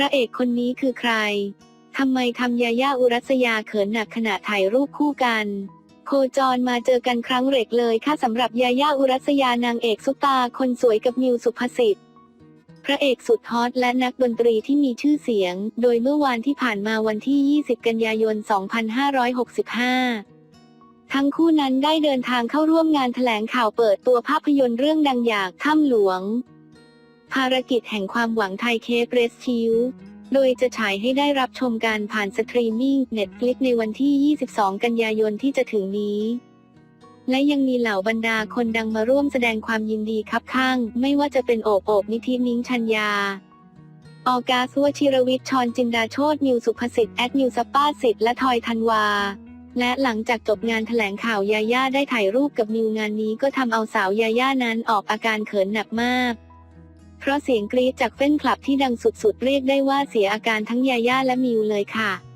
ระเอกคนนี้คือใคร ทำไมทำยาย่าอุรัสยาเขินหนักขณะถ่ายรูปคู่กัน โคจรมาเจอกันครั้งเรกเลยค่ะสำหรับยาย่าอุรัสยานางเอกซุปตาคนสวยกับนิวสุภสิทธิ์พระเอกสุดฮอตและนักดนตรีที่มีชื่อเสียง โดยเมื่อวานที่ผ่านมาวันที่ 20 กันยายน 2565 ทั้งคู่นั้นได้เดินทางเข้าร่วมงานแถลงข่าวเปิดตัวภาพยนตร์เรื่องดังอยางถ้ำหลวง ภารกิจแห่งความหวังไทยเคปเรสชิวโดยจะฉายให้ได้รับชมการผ่านสตรีมมิ่ง Netflix ในวันที่ 22 กันยายนที่จะถึงนี้ และยังมีเหล่าบรรดาคนดังมาร่วมแสดงความยินดีครับข้าง ไม่ว่าจะเป็นโอบโอบนิธินิ้งชัญญา ออกาสวชิรวิทย์ชรจินดาโชตนิวสุภสิทธิ์แอดนิวสป้าสิทธิ์และทอยธันวา และหลังจากจบงานแถลงข่าวยาย่าได้ถ่ายรูปกับนิวงานนี้ก็ทำเอาสาวยาย่านั้นออกอาการเขินหนักมาก เพราะเสียงกรี๊ดจากแฟนคลับที่ดังสุดๆ เรียกได้ว่าเสียอาการทั้งยาย่าและมิวเลยค่ะ